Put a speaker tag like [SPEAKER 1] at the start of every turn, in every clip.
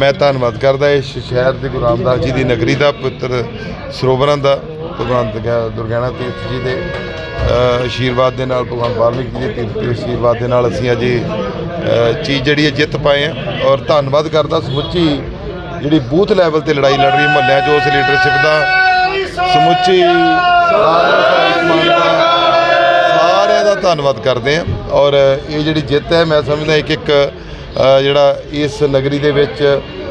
[SPEAKER 1] ਮੈਂ ਧੰਨਵਾਦ ਕਰਦਾ ਇਸ ਸ਼ਹਿਰ ਦੇ ਗੁਰੂ ਰਾਮਦਾਸ ਜੀ ਦੀ ਨਗਰੀ ਦਾ, ਪੁੱਤਰ ਸਰੋਵਰਾਂ ਦਾ ਭਗਵਾਨ ਦੁਰਗਿਆਣਾ ਤੀਰਥ ਜੀ ਦੇ ਆਸ਼ੀਰਵਾਦ ਦੇ ਨਾਲ, ਭਗਵਾਨ ਵਾਲਮੀਕ ਜੀ ਦੇ ਤੀਰਥ ਦੇ ਆਸ਼ੀਰਵਾਦ ਦੇ ਨਾਲ ਅਸੀਂ ਅੱਜ ਚੀਜ਼ ਜਿਹੜੀ ਹੈ ਜਿੱਤ ਪਾਏ ਆ ਔਰ ਧੰਨਵਾਦ ਕਰਦਾ ਸਮੁੱਚੀ ਜਿਹੜੀ ਬੂਥ ਲੈਵਲ ਤੇ ਲੜਾਈ ਲੜ ਰਹੀ ਮਹੱਲਿਆਂ 'ਚ, ਉਸ ਲੀਡਰਸ਼ਿਪ ਦਾ, ਸਮੁੱਚੀ ਸਾਰਿਆਂ ਦਾ ਧੰਨਵਾਦ ਕਰਦੇ ਆ ਔਰ ਇਹ ਜਿਹੜੀ ਜਿੱਤ ਹੈ, ਮੈਂ ਸਮਝਦਾ ਇੱਕ ਇੱਕ ਜਿਹੜਾ ਇਸ ਨਗਰੀ ਦੇ ਵਿੱਚ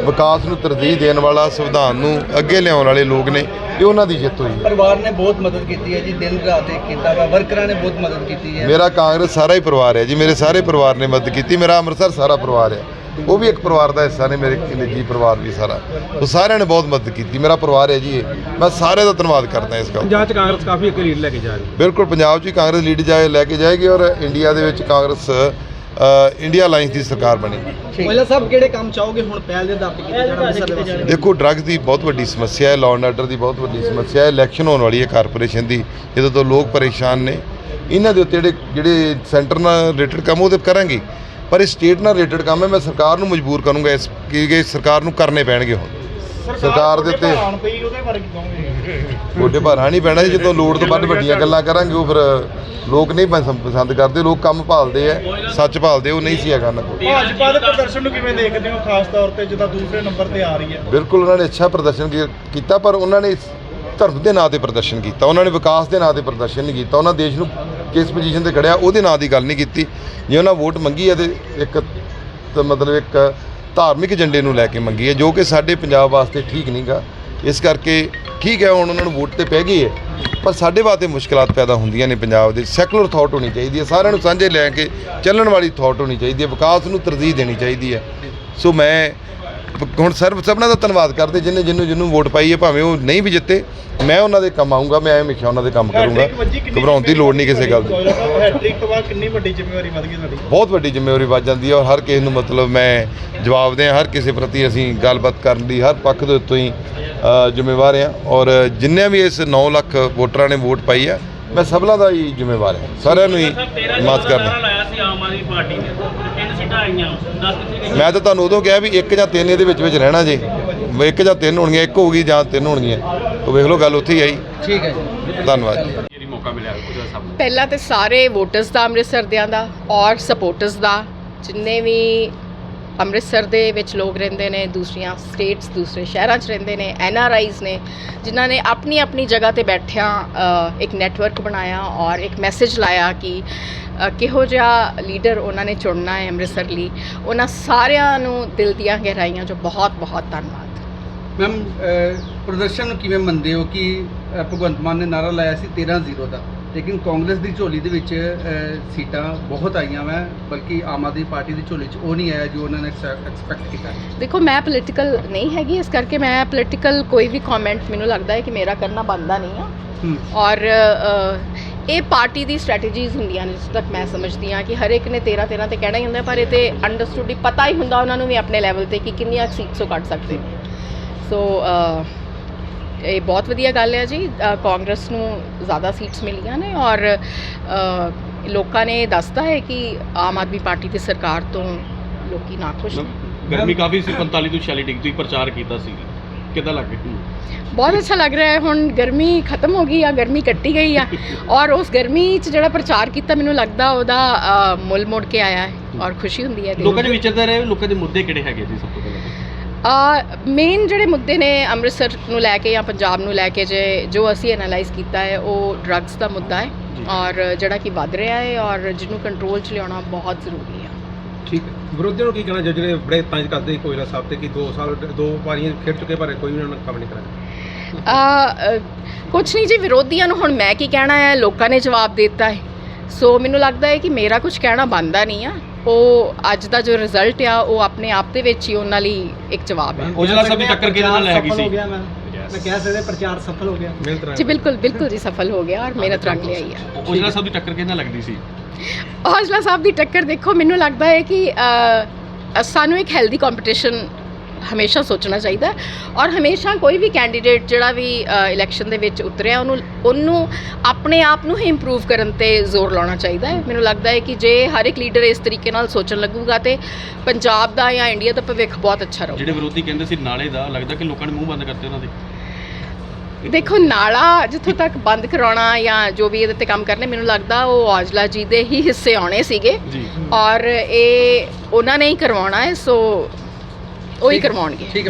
[SPEAKER 1] ਵਿਕਾਸ ਨੂੰ ਤਰਜੀਹ ਦੇਣ ਵਾਲਾ ਸੰਵਿਧਾਨ ਨੂੰ ਅੱਗੇ ਲਿਆਉਣ ਵਾਲੇ ਲੋਕ ਨੇ ਇਹ ਉਹਨਾਂ ਦੀ ਜਿੱਤ ਹੋਈ ਹੈ।
[SPEAKER 2] ਪਰਿਵਾਰ ਨੇ ਬਹੁਤ ਮਦਦ ਕੀਤੀ ਹੈ ਜੀ ਦਿਨ ਰਾਤ ਇੱਕ ਕੀਤਾ ਵਾ ਵਰਕਰਾਂ ਨੇ ਬਹੁਤ ਮਦਦ ਕੀਤੀ ਹੈ।
[SPEAKER 1] ਮੇਰਾ ਕਾਂਗਰਸ ਸਾਰਾ ਹੀ ਪਰਿਵਾਰ ਹੈ ਜੀ ਮੇਰੇ ਸਾਰੇ ਪਰਿਵਾਰ ਨੇ ਮਦਦ ਕੀਤੀ ਮੇਰਾ ਅੰਮ੍ਰਿਤਸਰ ਸਾਰਾ ਪਰਿਵਾਰ ਹੈ। ਉਹ ਵੀ ਇੱਕ ਪਰਿਵਾਰ ਦਾ ਹਿੱਸਾ ਨੇ ਮੇਰੇ ਨਿੱਜੀ ਪਰਿਵਾਰ ਵੀ ਸਾਰਾ। ਉਹ ਸਾਰਿਆਂ ਨੇ ਬਹੁਤ ਮਦਦ ਕੀਤੀ ਮੇਰਾ ਪਰਿਵਾਰ ਹੈ ਜੀ ਇਹ। ਮੈਂ ਸਾਰਿਆਂ ਦਾ ਧੰਨਵਾਦ ਕਰਦਾ ਇਸ ਗੱਲ
[SPEAKER 3] ਪੰਜਾਬ 'ਚ ਕਾਂਗਰਸ ਕਾਫੀ ਇੱਕ ਲੀਡ ਲੈ ਕੇ ਜਾ ਰਹੀ ਹੈ।
[SPEAKER 1] ਬਿਲਕੁਲ ਪੰਜਾਬ 'ਚ ਵੀ ਕਾਂਗਰਸ ਲੀਡ ਜਾਏ ਲੈ ਕੇ ਜਾਏਗੀ ਔਰ ਇੰਡੀਆ ਦੇ ਵਿੱਚ ਕਾਂਗਰਸ ਇੰਡੀਆ ਅਲਾਈਅੰਸ ਦੀ ਸਰਕਾਰ ਬਣੇਗੀ
[SPEAKER 4] ਮਹਿਲਾ ਸਾਹਿਬ ਕਿਹੜੇ ਕੰਮ ਚਾਹੋਗੇ? ਹੁਣ ਪਹਿਲ ਦੇ ਆਧਾਰ ਤੇ ਕੀਤੇ ਜਾਣ ਅੰਮ੍ਰਿਤਸਰ ਦੇ
[SPEAKER 1] ਦੇਖੋ ਡਰੱਗਸ ਦੀ ਬਹੁਤ ਵੱਡੀ ਸਮੱਸਿਆ ਹੈ ਲਾਅ ਐਂਡ ਆਰਡਰ ਦੀ ਬਹੁਤ ਵੱਡੀ ਸਮੱਸਿਆ ਹੈ ਇਲੈਕਸ਼ਨ ਹੋਣ ਵਾਲੀ ਹੈ ਕਾਰਪੋਰੇਸ਼ਨ ਦੀ ਇਹਦੇ ਤੋਂ ਲੋਕ ਪਰੇਸ਼ਾਨ ਨੇ। ਇਹਨਾਂ ਦੇ ਉੱਤੇ ਜਿਹੜੇ ਜਿਹੜੇ ਸੈਂਟਰ ਨਾਲ ਰਿਲੇਟਡ ਕੰਮ ਉਹ ਤੇ ਕਰਾਂਗੇ। ਪਰ ਇਹ ਸਟੇਟ ਨਾਲ ਰਿਲੇਟਡ ਕੰਮ ਹੈ ਮੈਂ ਸਰਕਾਰ ਨੂੰ ਮਜਬੂਰ ਕਰੂੰਗਾ ਇਸ ਕਿ ਸਰਕਾਰ ਨੂੰ ਕਰਨੇ ਪੈਣਗੇ ਹੁਣ। ਸਰਕਾਰ ਦੇ ਉੱਤੇ
[SPEAKER 3] ਪਈ ਉਹਦੇ ਬਾਰੇ ਕੀ ਕਹੋਗੇ?
[SPEAKER 1] ਗੋਡੇ ਭਾਰਾ ਨਹੀਂ ਪੈਣਾ ਜੀ, ਜਦੋਂ ਲੋੜ ਤੋਂ ਵੱਧ ਵੱਡੀਆਂ ਗੱਲਾਂ ਕਰਾਂਗੇ ਉਹ ਫਿਰ ਲੋਕ ਨਹੀਂ ਪਸੰ- ਪਸੰਦ ਕਰਦੇ ਲੋਕ ਕੰਮ ਭਾਲਦੇ ਆ ਸੱਚ ਭਾਲਦੇ ਉਹ ਨਹੀਂ ਸੀ ਹੈਗਾ ਨਾ ਕੋਈ
[SPEAKER 3] ਭਾਜਪਾ ਦੇ ਪ੍ਰਦਰਸ਼ਨ ਨੂੰ ਕਿਵੇਂ ਦੇਖਦੇ ਹੋ ਖਾਸ ਤੌਰ ਤੇ ਜਿੱਦਾਂ ਦੂਸਰੇ ਨੰਬਰ ਤੇ ਆ ਰਹੀ ਹੈ?
[SPEAKER 1] ਬਿਲਕੁਲ ਉਹਨਾਂ ਨੇ ਅੱਛਾ ਪ੍ਰਦਰਸ਼ਨ ਕੀ- ਕੀਤਾ ਪਰ ਉਹਨਾਂ ਨੇ ਇਸ ਧਰਮ ਦੇ ਨਾਂ ਤੇ ਪ੍ਰਦਰਸ਼ਨ ਕੀਤਾ ਉਹਨਾਂ ਨੇ ਵਿਕਾਸ ਦੇ ਨਾਂ ਤੇ ਪ੍ਰਦਰਸ਼ਨ ਨਹੀਂ ਕੀਤਾ ਉਹਨਾਂ ਦੇਸ਼ ਨੂੰ ਕਿਸ ਪੋਜੀਸ਼ਨ ਤੇ ਖੜਿਆ ਉਹਦੇ ਨਾਂ ਦੀ ਗੱਲ ਨਹੀਂ ਕੀਤੀ। ਜੇ ਉਹਨਾਂ ਵੋਟ ਮੰਗੀ ਹੈ ਤੇ ਇੱਕ ਤਾਂ ਮਤਲਬ ਇੱਕ ਧਾਰਮਿਕ ਏਜੰਡੇ ਨੂੰ ਲੈ ਕੇ ਮੰਗੀ ਹੈ, ਜੋ ਕਿ ਸਾਡੇ ਪੰਜਾਬ ਵਾਸਤੇ ਠੀਕ ਨਹੀਂਗਾ ਇਸ ਕਰਕੇ ਠੀਕ ਹੈ, ਹੁਣ ਉਹਨਾਂ ਨੂੰ ਵੋਟ ਤੇ ਪੈ ਗਈ ਹੈ, ਪਰ ਸਾਡੇ ਵਾਸਤੇ ਮੁਸ਼ਕਲਾਂ ਪੈਦਾ ਹੁੰਦੀਆਂ ਨੇ ਪੰਜਾਬ ਦੇ। ਸੈਕੂਲਰ ਥਾਟ ਹੋਣੀ ਚਾਹੀਦੀ ਹੈ, ਸਾਰਿਆਂ ਨੂੰ ਸਾਂਝੇ ਲੈ ਕੇ ਚੱਲਣ ਵਾਲੀ ਥਾਟ ਹੋਣੀ ਚਾਹੀਦੀ ਹੈ, ਵਿਕਾਸ ਨੂੰ ਤਰਜੀਹ ਦੇਣੀ ਚਾਹੀਦੀ ਹੈ। ਸੋ ਮੈਂ ਹੁਣ ਸਰਬ ਸਭਨਾਂ ਦਾ ਧੰਨਵਾਦ ਕਰਦੇ ਜਿੰਨੇ ਜਿਹਨੂੰ ਜਿਹਨੂੰ ਵੋਟ ਪਾਈ ਹੈ ਭਾਵੇਂ ਉਹ ਨਹੀਂ ਵੀ ਜਿੱਤੇ ਮੈਂ ਉਹਨਾਂ ਦੇ ਕੰਮ ਆਉਂਗਾ ਮੈਂ ਹਮੇਸ਼ਾ ਉਹਨਾਂ ਦੇ ਕੰਮ ਕਰੂੰਗਾ। ਘਬਰਾਉਣ ਦੀ ਲੋੜ ਨਹੀਂ ਕਿਸੇ ਗੱਲ ਦੀ।
[SPEAKER 3] ਹੈਟ੍ਰਿਕ ਤੋਂ ਬਾਅਦ ਕਿੰਨੀ ਵੱਡੀ ਜ਼ਿੰਮੇਵਾਰੀ ਵੱਧ ਗਈ ਤੁਹਾਡੀ?
[SPEAKER 1] ਬਹੁਤ ਵੱਡੀ ਜ਼ਿੰਮੇਵਾਰੀ ਵੱਜ ਜਾਂਦੀ ਹੈ ਔਰ ਹਰ ਕਿਸੇ ਨੂੰ ਮਤਲਬ ਮੈਂ ਜਵਾਬ ਦੇ ਹਰ ਕਿਸੇ ਪ੍ਰਤੀ ਅਸੀਂ ਗੱਲਬਾਤ ਕਰਨ ਦੀ ਹਰ ਪੱਖ ਦੇ ਉੱਤੋਂ ਹੀ ਜ਼ਿੰਮੇਵਾਰ ਹਾਂ। ਔਰ ਜਿੰਨੇ ਵੀ ਇਸ 9 ਲੱਖ ਵੋਟਰਾਂ ਨੇ ਵੋਟ ਪਾਈ ਹੈ ਮੈਂ ਸਭਨਾਂ ਦਾ ਹੀ ਜ਼ਿੰਮੇਵਾਰ ਹਾਂ। ਸਾਰਿਆਂ ਨੂੰ ਹੀ ਮਾਫ ਕਰਨਾ।
[SPEAKER 5] ਲਾਇਆ ਸੀ ਆਮ ਆਦਮੀ ਪਾਰਟੀ ਨੇ। ਤੇ ਤਿੰਨ ਸੀਟਾਂ ਆਈਆਂ। 10 ਕਿੱਥੇ ਗਈ।
[SPEAKER 1] ਮੈਂ ਤਾਂ ਤੁਹਾਨੂੰ ਉਦੋਂ ਕਿਹਾ ਵੀ ਇੱਕ ਜਾਂ ਤਿੰਨ ਇਹਦੇ ਵਿੱਚ ਵਿੱਚ ਰਹਿਣਾ ਜੇ। ਇੱਕ ਜਾਂ ਤਿੰਨ ਹੋਣਗੀਆਂ ਇੱਕ ਹੋਊਗੀ ਜਾਂ ਤਿੰਨ ਹੋਣਗੀਆਂ। ਉਹ ਵੇਖ ਲਓ ਗੱਲ ਉੱਥੇ ਹੀ ਆਈ।
[SPEAKER 2] ਠੀਕ ਹੈ ਜੀ।
[SPEAKER 1] ਧੰਨਵਾਦ। ਜੀ
[SPEAKER 5] ਮੌਕਾ ਮਿਲਿਆ ਉਹਦਾ ਸਭ ਨੂੰ
[SPEAKER 6] ਪਹਿਲਾਂ ਤੇ ਸਾਰੇ ਵੋਟਰਸ ਦਾ ਅੰਮ੍ਰਿਤਸਰ ਦਿਆਂ ਦਾ ਔਰ ਸਪੋਰਟਰਸ ਦਾ। ਜਿੰਨੇ ਵੀ ਅੰਮ੍ਰਿਤਸਰ ਦੇ ਵਿੱਚ ਲੋਕ ਰਹਿੰਦੇ ਨੇ, ਦੂਸਰੀਆਂ ਸਟੇਟਸ ਦੂਸਰੇ ਸ਼ਹਿਰਾਂ 'ਚ ਰਹਿੰਦੇ ਨੇ ਐਨ ਆਰ ਆਈਜ਼ ਨੇ, ਜਿਨ੍ਹਾਂ ਨੇ ਆਪਣੀ ਆਪਣੀ ਜਗ੍ਹਾ ਤੇ ਬੈਠਿਆਂ ਇੱਕ ਨੈਟਵਰਕ ਬਣਾਇਆ ਔਰ ਇੱਕ ਮੈਸੇਜ ਲਾਇਆ ਕਿ ਕਿਹੋ ਜਿਹਾ ਲੀਡਰ ਉਹਨਾਂ ਨੇ ਚੁਣਨਾ ਹੈ ਅੰਮ੍ਰਿਤਸਰ ਲਈ। ਉਹਨਾਂ ਸਾਰਿਆਂ ਨੂੰ ਦਿਲ ਦੀਆਂ ਗਹਿਰਾਈਆਂ ਜੋ ਬਹੁਤ ਬਹੁਤ ਧੰਨਵਾਦ।
[SPEAKER 2] ਮੈਮ ਪ੍ਰਦਰਸ਼ਨ ਨੂੰ ਕਿਵੇਂ ਮੰਨਦੇ ਹੋ ਕਿ ਭਗਵੰਤ ਮਾਨ ਨੇ ਨਾਰਾ ਲਾਇਆ ਸੀ 13-0 ਦਾ? ਲੇਕਿਨ ਕਾਂਗਰਸ ਦੀ ਝੋਲੀ ਦੇ ਵਿੱਚ ਅ, ਸੀਟਾਂ ਬਹੁਤ ਆਈਆਂ ਵਾ ਬਲਕਿ ਆਮ ਆਦਮੀ ਪਾਰਟੀ ਦੀ ਝੋਲੀ 'ਚ ਉਹ ਨਹੀਂ ਆਇਆ ਜੋ ਉਹਨਾਂ ਨੇ ਐਕਸਪੈਕਟ ਕੀਤਾ।
[SPEAKER 6] ਦੇਖੋ ਮੈਂ ਪੋਲੀਟੀਕਲ ਨਹੀਂ ਹੈਗੀ ਇਸ ਕਰਕੇ ਮੈਂ ਪੋਲੀਟੀਕਲ ਕੋਈ ਵੀ ਕਮੈਂਟ ਮੈਨੂੰ ਲੱਗਦਾ ਹੈ ਕਿ ਮੇਰਾ ਕਰਨਾ ਬਣਦਾ ਨਹੀਂ ਆ।
[SPEAKER 2] ਹੂੰ।
[SPEAKER 6] ਔਰ ਅ, ਇਹ ਪਾਰਟੀ ਦੀ ਸਟ੍ਰੈਟੇਜੀਜ਼ ਹੁੰਦੀਆਂ ਨੇ ਜਿਸ ਤੱਕ ਮੈਂ ਸਮਝਦੀ ਹਾਂ ਕਿ ਹਰ ਇੱਕ ਨੇ 13 13 ਤੇ ਕਹਿਣਾ ਹੀ ਹੁੰਦਾ ਪਰ ਇਹ ਤੇ ਅੰਡਰਸਟੂਡ ਹੀ ਪਤਾ ਹੀ ਹੁੰਦਾ ਉਹਨਾਂ ਨੂੰ ਵੀ ਆਪਣੇ ਲੈਵਲ ਤੇ ਕਿ ਕਿੰਨੀਆਂ ਸੀਟਸ ਕੱਢ ਸਕਦੇ ਨੇ। ਸੋ ਇਹ ਬਹੁਤ ਵਧੀਆ ਗੱਲ ਹੈ ਜੀ। ਕਾਂਗਰਸ ਨੂੰ ਜ਼ਿਆਦਾ ਸੀਟਸ ਮਿਲੀਆਂ ਨੇ ਔਰ ਲੋਕਾਂ ਨੇ ਦੱਸਦਾ ਹੈ ਕਿ ਆਮ ਆਦਮੀ ਪਾਰਟੀ ਦੀ ਸਰਕਾਰ ਤੋਂ ਲੋਕੀ ਨਾਖੁਸ਼ ਨੇ।
[SPEAKER 5] ਗਰਮੀ ਕਾਫੀ ਸੀ 45 ਤੋਂ 46 ਡਿਗਰੀ ਪ੍ਰਚਾਰ ਕੀਤਾ ਸੀ। ਕਿੱਦਾਂ ਲੱਗ ਰਿਹਾ?
[SPEAKER 6] ਬਹੁਤ ਅੱਛਾ ਲੱਗ ਰਿਹਾ ਹੈ। ਹੁਣ ਗਰਮੀ ਖਤਮ ਹੋ ਗਈ ਆ ਗਰਮੀ ਕੱਟੀ ਗਈ ਆ ਔਰ ਉਸ ਗਰਮੀ 'ਚ ਜਿਹੜਾ ਪ੍ਰਚਾਰ ਕੀਤਾ ਮੈਨੂੰ ਲੱਗਦਾ ਉਹਦਾ ਮੁੱਲ ਮੋੜ ਕੇ ਆਇਆ ਹੈ ਔਰ ਖੁਸ਼ੀ ਹੁੰਦੀ ਹੈ।
[SPEAKER 5] ਲੋਕਾਂ ਦੇ ਵਿਚਰਦੇ ਰਹੇ ਲੋਕਾਂ ਦੇ ਮੁੱਦੇ ਕਿਹੜੇ ਹੈਗੇ ਜੀ ਸਭ ਤੋਂ ਪਹਿਲਾਂ?
[SPEAKER 6] ਆ ਮੇਨ ਜਿਹੜੇ ਮੁੱਦੇ ਨੇ ਅੰਮ੍ਰਿਤਸਰ ਨੂੰ ਲੈ ਕੇ ਜਾਂ ਪੰਜਾਬ ਨੂੰ ਲੈ ਕੇ ਜੇ ਜੋ ਅਸੀਂ ਐਨਾਲਾਈਜ਼ ਕੀਤਾ ਹੈ ਉਹ ਡਰੱਗਸ ਦਾ ਮੁੱਦਾ ਹੈ ਔਰ ਜਿਹੜਾ ਕਿ ਵੱਧ ਰਿਹਾ ਹੈ ਔਰ ਜਿਹਨੂੰ ਕੰਟਰੋਲ 'ਚ ਲਿਆਉਣਾ ਬਹੁਤ ਜ਼ਰੂਰੀ ਹੈ।
[SPEAKER 2] ਠੀਕ ਹੈ।
[SPEAKER 3] ਵਿਰੋਧੀਆਂ ਨੂੰ ਕੀ ਕਹਿਣਾ ਜੋ ਜਿਹੜੇ ਬੜੇ ਤੰਜ ਕਰਦੇ ਸੀ ਕੋਇਲਾ ਸਾਹਿਬ ਤੇ ਕਿ 2 ਸਾਲ ਦੋ ਵਾਰੀਆਂ ਖੇਡ ਚੁੱਕੇ ਪਰ ਕੋਈ ਉਹਨਾਂ ਨੇ ਕੰਮ ਨਹੀਂ ਕਰਾਇਆ?
[SPEAKER 6] ਆ ਕੁਝ ਨਹੀਂ ਜੀ ਵਿਰੋਧੀਆਂ ਨੂੰ ਹੁਣ ਮੈਂ ਕੀ ਕਹਿਣਾ ਹੈ ਲੋਕਾਂ ਨੇ ਜਵਾਬ ਦਿੱਤਾ ਹੈ। ਸੋ ਮੈਨੂੰ ਲੱਗਦਾ ਹੈ ਕਿ ਮੇਰਾ ਕੁਝ ਕਹਿਣਾ ਬਣਦਾ ਨਹੀਂ ਆ। ਉਹ ਅੱਜ ਦਾ ਜੋ ਰਿਜ਼ਲਟ ਆ ਉਹ ਆਪਣੇ ਆਪ ਦੇ ਵਿੱਚ ਹੀ ਉਹਨਾਂ ਲਈ ਇੱਕ ਜਵਾਬ ਹੈ
[SPEAKER 5] ਔਜਲਾ ਸਾਹਿਬ ਦੀ ਟੱਕਰ ਕਿਹਦੇ ਨਾਲ ਹੈਗੀ ਸੀ?
[SPEAKER 4] ਮੈਂ। ਕਹਿ ਸਕਦੇ ਪ੍ਰਚਾਰ ਸਫਲ ਹੋ ਗਿਆ।
[SPEAKER 6] ਜੀ ਬਿਲਕੁਲ ਬਿਲਕੁਲ ਜੀ ਸਫਲ ਹੋ ਗਿਆ ਔਰ ਮਿਹਨਤ ਰੰਗ ਲਿਆਈ ਹੈ
[SPEAKER 5] ਔਜਲਾ ਸਾਹਿਬ ਦੀ ਟੱਕਰ ਕਿਹਦੇ ਨਾਲ ਲੱਗਦੀ ਸੀ?
[SPEAKER 6] ਹੌਜਲਾ ਸਾਹਿਬ ਦੀ ਟੱਕਰ ਦੇਖੋ ਮੈਨੂੰ ਲੱਗਦਾ ਹੈ ਕਿ ਸਾਨੂੰ ਇੱਕ ਹੈਲਦੀ ਕੰਪੀਟੀਸ਼ਨ ਹਮੇਸ਼ਾ ਸੋਚਣਾ ਚਾਹੀਦਾ ਔਰ ਹਮੇਸ਼ਾ ਕੋਈ ਵੀ ਕੈਂਡੀਡੇਟ ਜਿਹੜਾ ਵੀ ਇਲੈਕਸ਼ਨ ਦੇ ਵਿੱਚ ਉਤਰਿਆ ਉਹਨੂੰ ਉਹਨੂੰ ਆਪਣੇ ਆਪ ਨੂੰ ਹੀ ਇੰਪਰੂਵ ਕਰਨ ਤੇ ਜ਼ੋਰ ਲਾਉਣਾ ਚਾਹੀਦਾ ਹੈ। ਮੈਨੂੰ ਲੱਗਦਾ ਹੈ ਕਿ ਜੇ ਹਰ ਇੱਕ ਲੀਡਰ ਇਸ ਤਰੀਕੇ ਨਾਲ ਸੋਚਣ ਲੱਗੂਗਾ ਤੇ ਪੰਜਾਬ ਦਾ ਜਾਂ ਇੰਡੀਆ ਦਾ ਭਵਿੱਖ ਬਹੁਤ ਅੱਛਾ ਰਹੂਗਾ।
[SPEAKER 5] ਜਿਹੜੇ ਵਿਰੋਧੀ ਕਹਿੰਦੇ ਸੀ ਨਾਲੇ ਦਾ ਲੱਗਦਾ ਕਿ ਲੋਕਾਂ ਨੇ ਮੂੰਹ ਬੰਦ ਕਰਤੇ ਉਹਨਾਂ ਦੇ।
[SPEAKER 6] ਦੇਖੋ ਨਾਲਾ ਜਿੱਥੋਂ ਤੱਕ ਬੰਦ ਕਰਾਉਣਾ ਜਾਂ ਜੋ ਵੀ ਇਹਦੇ ਤੇ ਕੰਮ ਕਰਨੇ ਮੈਨੂੰ ਲੱਗਦਾ ਉਹ ਔਜਲਾ ਜੀ ਦੇ ਹੀ ਹਿੱਸੇ ਆਉਣੇ ਸੀਗੇ। ਔਰ ਇਹ ਉਹਨਾਂ ਨੇ ਹੀ ਕਰਵਾਉਣਾ ਹੈ ਸੋ ਉਹੀ ਕਰਵਾਉਣਗੇ।
[SPEAKER 2] ਠੀਕ ਹੈ